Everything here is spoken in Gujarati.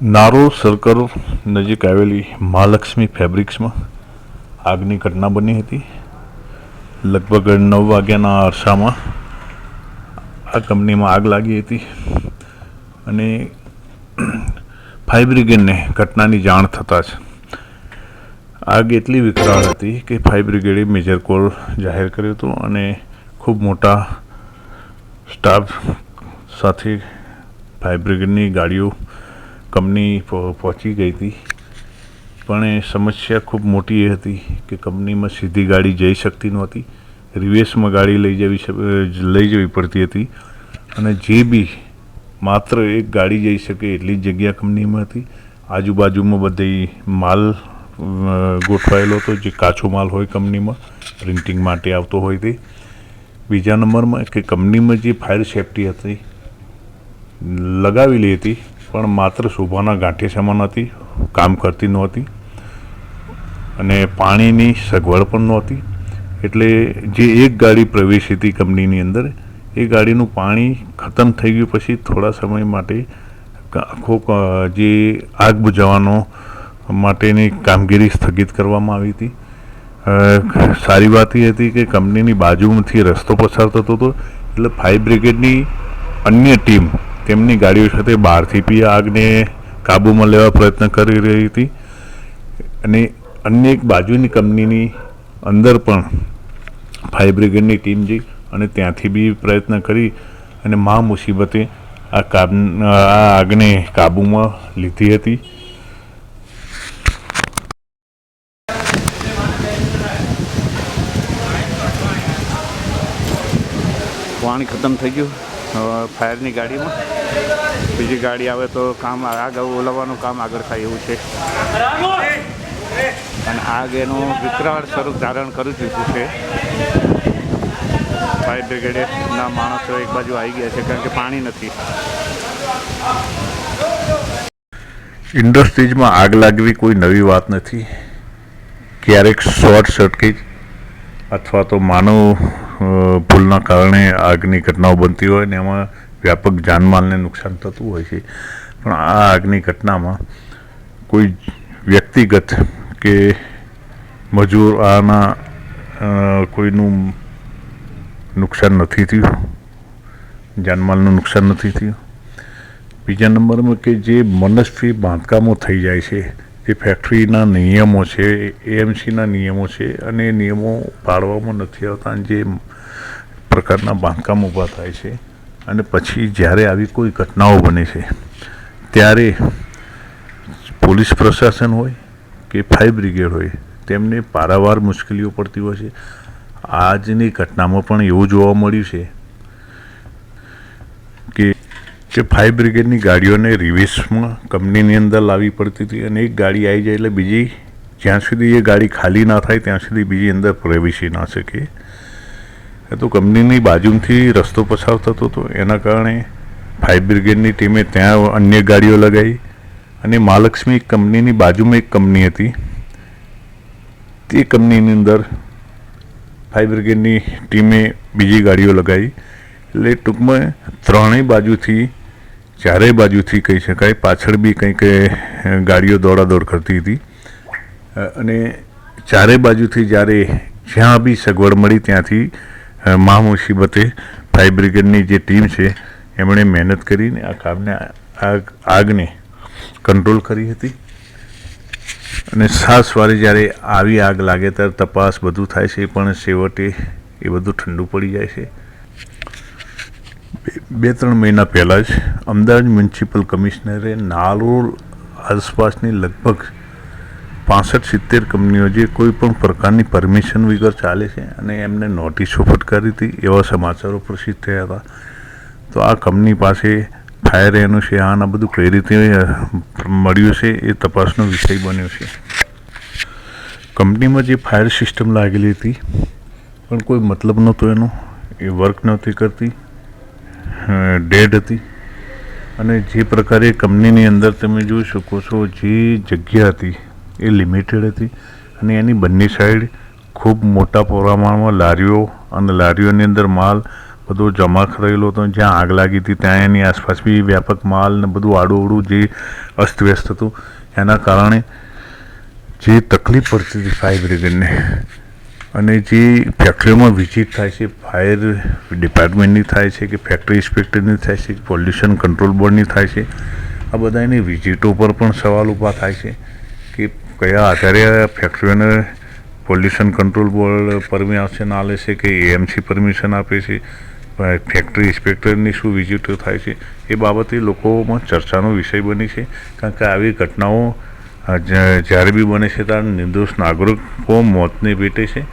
નારોલ સર્કલ નજીક આવેલી મહાલક્ષ્મી ફેબ્રિક્સમાં આગની ઘટના બની હતી. લગભગ નવ વાગ્યાના અરસામાં આ કંપનીમાં આગ લાગી હતી અને ફાયર બ્રિગેડને ઘટનાની જાણ થતાં જ આગ એટલી વિકરાળ હતી કે ફાયર બ્રિગેડે મેજર કોલ જાહેર કર્યો હતો અને ખૂબ મોટા સ્ટાફ સાથે ફાયર બ્રિગેડની ગાડીઓ કંપની પહોંચી ગઈ હતી. પણ એ સમસ્યા ખૂબ મોટી એ હતી કે કંપનીમાં સીધી ગાડી જઈ શકતી નહોતી. રિવેસમાં ગાડી લઈ જવી લઈ જવી પડતી હતી. અને જે બી માત્ર એક ગાડી જઈ શકે એટલી જ જગ્યા કંપનીમાં હતી. આજુબાજુમાં બધી માલ ગોઠવાયેલો હતો. જે કાચો માલ હોય કંપનીમાં, પ્રિન્ટિંગ માટે આવતો હોય તે. બીજા નંબરમાં કે કંપનીમાં જે ફાયર સેફટી હતી, લગાવેલી હતી. પણ માત્ર શોભાના ગાંઠે સમાન હતી, કામ કરતી નહોતી અને પાણીની સગવડ પણ નહોતી. એટલે જે એક ગાડી પ્રવેશી હતી કંપનીની અંદર, એ ગાડીનું પાણી ખતમ થઈ ગયું પછી થોડા સમય માટે આખો જે આગ બુજાવવાનો માટેની કામગીરી સ્થગિત કરવામાં આવી હતી. સારી વાત એ હતી કે કંપનીની બાજુમાંથી રસ્તો પસાર થતો હતો, એટલે ફાયર બ્રિગેડની અન્ય ટીમ તેમની ગાડીઓ સાથે બહારથી પી આગને કાબૂમાં લેવા પ્રયત્ન કરી રહી હતી. અને અન્ય એક બાજુની કંપનીની અંદર પણ ફાયર બ્રિગેડની ટીમ જઈ અને ત્યાંથી બી પ્રયત્ન કરી અને મહા મુસીબતે આ કાબ, આ આગને કાબૂમાં લીધી હતી. પાણી ખતમ થઈ ગયું. ફાયરની ગાડીમાં. બીજી ગાડી આવે તો કામ આગળ ઓલાવવાનું કામ આગળ થાય એવું છે. અને આગ એનું વિકરાળ સ્વરૂપ ધારણ કરી દીધું છે. ફાયર બ્રિગેડના માણસો એક બાજુ આવી ગયા છે કારણ કે પાણી નથી. ઇન્ડસ્ટ્રીઝમાં આગ લાગવી કોઈ નવી વાત નથી. ક્યારેક શોર્ટ સર્કિટ અથવા તો માનવ ભૂલના કારણે આગની ઘટનાઓ બનતી હોય ને એમાં વ્યાપક જાનમાલને નુકસાન થતું હોય છે. પણ આ આગની ઘટનામાં કોઈ વ્યક્તિગત કે મજૂર આના કોઈનું નુકસાન નથી થયું, જાનમાલનું નુકસાન નથી થયું. બીજા નંબરમાં કે જે મનસ્વી બાંધકામો થઈ જાય છે જે ફેક્ટરીના નિયમો છે એએમસીના નિયમો છે અને એ નિયમો પાળવામાં નથી આવતા અને જે પ્રકારના બાંધકામ ઊભા થાય છે અને પછી જ્યારે આવી કોઈ ઘટનાઓ બને છે, ત્યારે પોલીસ પ્રશાસન હોય કે ફાયર બ્રિગેડ હોય, તેમને પારાવાર મુશ્કેલીઓ પડતી હોય છે. આજની ઘટનામાં પણ એવું જોવા મળ્યું છે કે ફાયર બ્રિગેડની ગાડીઓને રિવેસમાં કંપનીની અંદર લાવવી પડતી હતી અને એક ગાડી આવી જાય એટલે બીજી જ્યાં સુધી એ ગાડી ખાલી ના થાય ત્યાં સુધી બીજી અંદર પ્રવેશી ના શકે. એ તો કંપનીની બાજુથી રસ્તો પસાર થતો હતો. એના કારણે ફાયર બ્રિગેડની ટીમે ત્યાં અન્ય ગાડીઓ લગાવી અને મહાલક્ષ્મી કંપનીની બાજુમાં એક કંપની હતી. તે કંપનીની અંદર ફાયર બ્રિગેડની ટીમે બીજી ગાડીઓ લગાવી. એટલે ટૂંકમાં ત્રણેય બાજુથી ચારેય બાજુથી કહી શકાય, પાછળ બી કંઈક ગાડીઓ દોડાદોડ કરતી હતી. અને ચારેય બાજુથી જ્યારે જ્યાં બી સગવડ મળી ત્યાંથી મા મુસીબતે ફાયર બ્રિગેડની જે ટીમ છે, એમણે મહેનત કરીને આ કામને આગ આગને કંટ્રોલ કરી હતી. અને સાસ વારે જ્યારે આવી આગ લાગે ત્યારે તપાસ બધું થાય છે, પણ છેવટે એ બધું ઠંડુ પડી જાય છે. બે- ત્રણ મહિના પહેલાં જ અમદાવાદ મ્યુનિસિપલ કમિશનરે નારોલ આસપાસની લગભગ પાસઠ સિત્તેર કંપનીઓ જે કોઈ પણ પ્રકારની પરમિશન વગર ચાલે છે અને એમને નોટિસો ફટકારી હતી એવા સમાચારો પ્રસિદ્ધ થયા હતા. તો આ કંપની પાસે ફાયર એનું છે આના બધું કઈ રીતે મળ્યું છે એ તપાસનો વિષય બન્યો છે. કંપનીમાં જે ફાયર સિસ્ટમ લાગેલી હતી, પણ કોઈ મતલબ નહોતો એનો, એ વર્ક નહોતી કરતી. ડેડ હતી. અને જે પ્રકારે કંપનીની અંદર તમે જોઈ શકો છો, જે જગ્યા હતી એ લિમિટેડ હતી. અને એની બંને સાઈડ ખૂબ મોટા પ્રમાણમાં લારીઓ અને લારીઓની અંદર માલ બધો જમા કરેલો હતો. જ્યાં આગ લાગી હતી, ત્યાં એની આસપાસ બી વ્યાપક માલ ને બધું આડુંઅવડું જે અસ્તવ્યસ્ત હતું. એના કારણે જે તકલીફ પડતી હતી ફાયર બ્રિગેડને અને જે ફેક્ટરીઓમાં વિઝિટ થાય છે ફાયર ડિપાર્ટમેન્ટની થાય છે કે ફેક્ટરી ઇન્સ્પેક્ટરની થાય છે પોલ્યુશન કંટ્રોલ બોર્ડની થાય છે, આ બધા એની વિઝિટો પર પણ સવાલ ઊભા થાય છે કે કયા આધારે ફેક્ટરીઓને પોલ્યુશન કંટ્રોલ બોર્ડ પરમિશન આલે છે કે એએમસી પરમિશન આપે છે ફેક્ટરી ઇન્સ્પેક્ટરની શું વિઝિટો થાય છે, એ બાબતે લોકોમાં ચર્ચાનો વિષય બની છે. કારણ કે આવી ઘટનાઓ જ્યારે બી બને છે ત્યારે નિર્દોષ નાગરિકો મોતને ભેટે છે.